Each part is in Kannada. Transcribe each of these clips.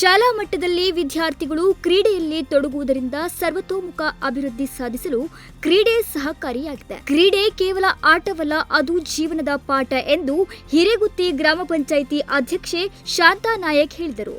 ಶಾಲಾ ಮಟ್ಟದಲ್ಲಿ ವಿದ್ಯಾರ್ಥಿಗಳು ಕ್ರೀಡೆಯಲ್ಲಿ ತೊಡಗುವುದರಿಂದ ಸರ್ವತೋಮುಖ ಅಭಿವೃದ್ಧಿ ಸಾಧಿಸಲು ಕ್ರೀಡೆ ಸಹಕಾರಿಯಾಗಿದೆ. ಕ್ರೀಡೆ ಕೇವಲ ಆಟವಲ್ಲ, ಅದು ಜೀವನದ ಪಾಠ ಎಂದು ಹಿರೇಗುತ್ತಿ ಗ್ರಾಮ ಪಂಚಾಯಿತಿ ಅಧ್ಯಕ್ಷೆ ಶಾಂತಾ ನಾಯಕ್ ಹೇಳಿದರು.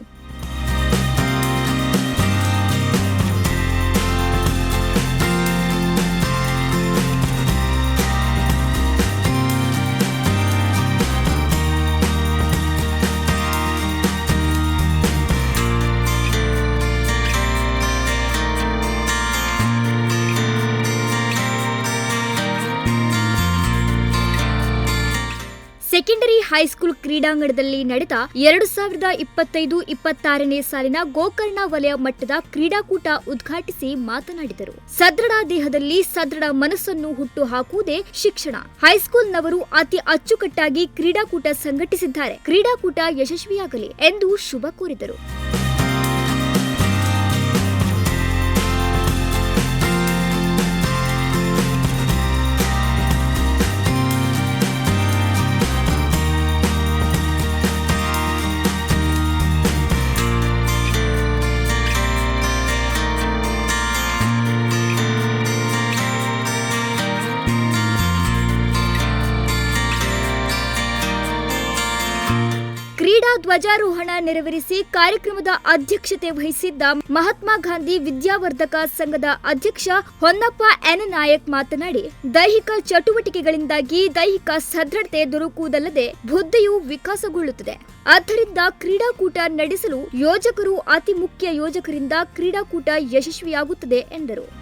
ಸೆಕೆಂಡರಿ ಹೈಸ್ಕೂಲ್ ಕ್ರೀಡಾಂಗಣದಲ್ಲಿ ನಡೆದ ಎರಡು ಸಾವಿರದ ಇಪ್ಪತ್ತೈದು ಇಪ್ಪತ್ತಾರನೇ ಸಾಲಿನ ಗೋಕರ್ಣ ವಲಯ ಮಟ್ಟದ ಕ್ರೀಡಾಕೂಟ ಉದ್ಘಾಟಿಸಿ ಮಾತನಾಡಿದರು. ಸದೃಢ ದೇಹದಲ್ಲಿ ಸದೃಢ ಮನಸ್ಸನ್ನು ಹುಟ್ಟು ಹಾಕುವುದೇ ಶಿಕ್ಷಣ. ಹೈಸ್ಕೂಲ್ನವರು ಅತಿ ಅಚ್ಚುಕಟ್ಟಾಗಿ ಕ್ರೀಡಾಕೂಟ ಸಂಘಟಿಸಿದ್ದಾರೆ. ಕ್ರೀಡಾಕೂಟ ಯಶಸ್ವಿಯಾಗಲಿ ಎಂದು ಶುಭ ಕೋರಿದರು. ಕ್ರೀಡಾ ಧ್ವಜಾರೋಹಣ ನೆರವೇರಿಸಿ ಕಾರ್ಯಕ್ರಮದ ಅಧ್ಯಕ್ಷತೆ ವಹಿಸಿದ್ದ ಮಹಾತ್ಮ ಗಾಂಧಿ ವಿದ್ಯಾವರ್ಧಕ ಸಂಘದ ಅಧ್ಯಕ್ಷ ಹೊನ್ನಪ್ಪ ಎನ್. ನಾಯಕ್ ಮಾತನಾಡಿ, ದೈಹಿಕ ಚಟುವಟಿಕೆಗಳಿಂದಾಗಿ ದೈಹಿಕ ಸದೃಢತೆ ದೊರಕುವುದಲ್ಲದೆ ಬುದ್ಧಿಯು ವಿಕಾಸಗೊಳ್ಳುತ್ತದೆ. ಆದ್ದರಿಂದ ಕ್ರೀಡಾಕೂಟ ನಡೆಸಲು ಯೋಜಕರು ಅತಿ ಮುಖ್ಯ ಯೋಜಕರಿಂದ ಕ್ರೀಡಾಕೂಟ ಯಶಸ್ವಿಯಾಗುತ್ತದೆ ಎಂದರು.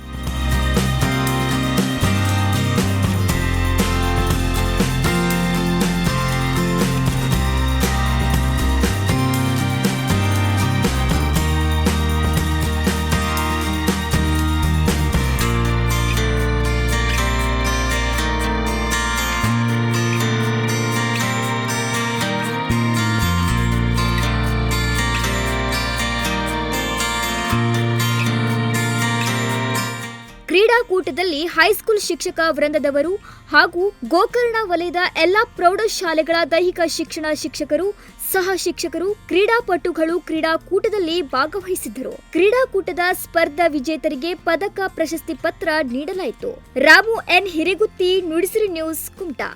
ಕ್ರೀಡಾಕೂಟದಲ್ಲಿ ಹೈಸ್ಕೂಲ್ ಶಿಕ್ಷಕ ವೃಂದದವರು ಹಾಗೂ ಗೋಕರ್ಣ ವಲಯದ ಎಲ್ಲ ಪ್ರೌಢಶಾಲೆಗಳ ದೈಹಿಕ ಶಿಕ್ಷಣ ಶಿಕ್ಷಕರು, ಸಹ ಶಿಕ್ಷಕರು, ಕ್ರೀಡಾಪಟುಗಳು ಕ್ರೀಡಾಕೂಟದಲ್ಲಿ ಭಾಗವಹಿಸಿದ್ದರು. ಕ್ರೀಡಾಕೂಟದ ಸ್ಪರ್ಧಾ ವಿಜೇತರಿಗೆ ಪದಕ ಪ್ರಶಸ್ತಿ ಪತ್ರ ನೀಡಲಾಯಿತು. Ramu N Hiregutti, Nudisiri news, Kumta.